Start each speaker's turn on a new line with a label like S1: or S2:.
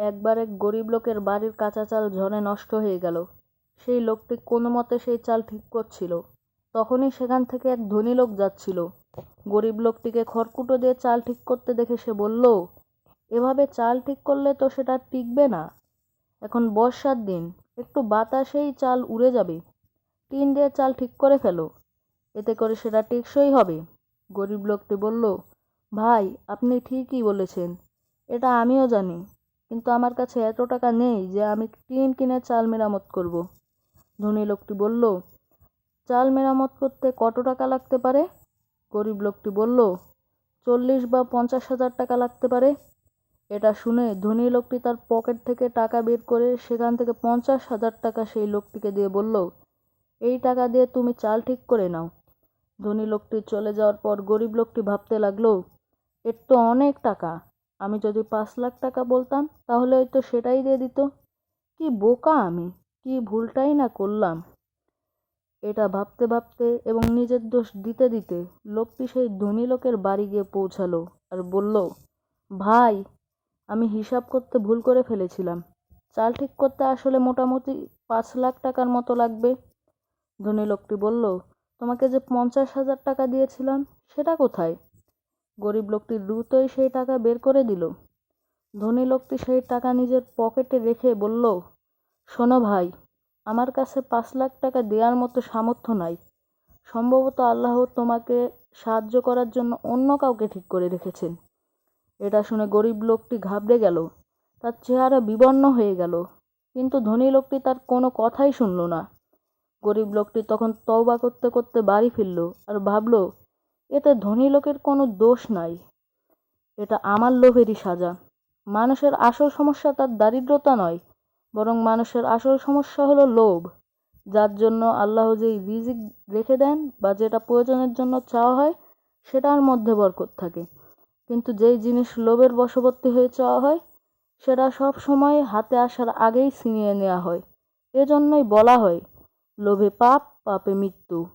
S1: একবার এক গরিব লোকের বাড়ির কাঁচা চাল ঝড়ে নষ্ট হয়ে গেল। সেই লোকটি কোনো মতে সেই চাল ঠিক করছিল। তখনই সেখান থেকে এক ধনী লোক যাচ্ছিল। গরিব লোকটিকে খড়কুটো দিয়ে চাল ঠিক করতে দেখে সে বলল, এভাবে চাল ঠিক করলে তো সেটা টিকবে না। এখন বর্ষার দিন, একটু বাতাসেই চাল উড়ে যাবে। টিন দিয়ে চাল ঠিক করে ফেলো। এতে করে সেটা টেকসই হবে। গরিব লোকটি বলল, ভাই, আপনি ঠিকই বলেছেন। এটা আমিও জানি। কিন্তু আমার কাছে এত টাকা নেই যে আমি টিন কিনে চাল মেরামত করব। ধনী লোকটি বলল, চাল মেরামত করতে কত টাকা লাগতে পারে? গরিব লোকটি বলল, চল্লিশ বা পঞ্চাশ হাজার টাকা লাগতে পারে। এটা শুনে ধনী লোকটি তার পকেট থেকে টাকা বের করে সেখান থেকে পঞ্চাশ হাজার টাকা সেই লোকটিকে দিয়ে বলল, এই টাকা দিয়ে তুমি চাল ঠিক করে নাও। ধনী লোকটি চলে যাওয়ার পর গরিব লোকটি ভাবতে লাগল, এর তো অনেক টাকা। আমি যদি পাঁচ লাখ টাকা বলতাম, তাহলে হয়তো সেটাই দিয়ে দিত। কি বোকা আমি, কি ভুলটাই না করলাম। এটা ভাবতে ভাবতে এবং নিজের দোষ দিতে দিতে লোকটি সেই ধনী লোকের বাড়ি গিয়ে পৌঁছালো আর বলল, ভাই, আমি হিসাব করতে ভুল করে ফেলেছিলাম। চাল ঠিক করতে আসলে মোটামুটি পাঁচ লাখ টাকার মতো লাগবে। ধনী লোকটি বলল, তোমাকে যে পঞ্চাশ হাজার টাকা দিয়েছিলাম, সেটা কোথায়? গরিব লোকটি দ্রুতই সেই টাকা বের করে দিল। ধনী লোকটি সেই টাকা নিজের পকেটে রেখে বলল, শোনো ভাই, আমার কাছে পাঁচ লাখ টাকা দেওয়ার মতো সামর্থ্য নাই। সম্ভবত আল্লাহ তোমাকে সাহায্য করার জন্য অন্য কাউকে ঠিক করে রেখেছেন এটা শুনে গরিব লোকটি ঘাবড়ে গেল, তার চেহারা বিবর্ণ হয়ে গেল। কিন্তু ধনী লোকটি তার কোনো কথাই শুনল না। গরিব লোকটি তখন তওবা করতে করতে বাড়ি ফিরল আর ভাবল এতে ধনী লোকের কোনো দোষ নাই। এটা আমার লোভেরই সাজা। মানুষের আসল সমস্যা তার দারিদ্রতা নয়, বরং মানুষের আসল সমস্যা হলো লোভ। যার জন্য আল্লাহ যেই রিজিক রেখে দেন বা যেটা প্রয়োজনের জন্য চাওয়া হয়, সেটার মধ্যে বরকত থাকে। কিন্তু যেই জিনিস লোভের বশবর্তী হয়ে চাওয়া হয়, সেটা সব সময় হাতে আসার আগেই ছিনিয়ে নেওয়া হয়। এজন্যই বলা হয়, লোভে পাপ, পাপে মৃত্যু।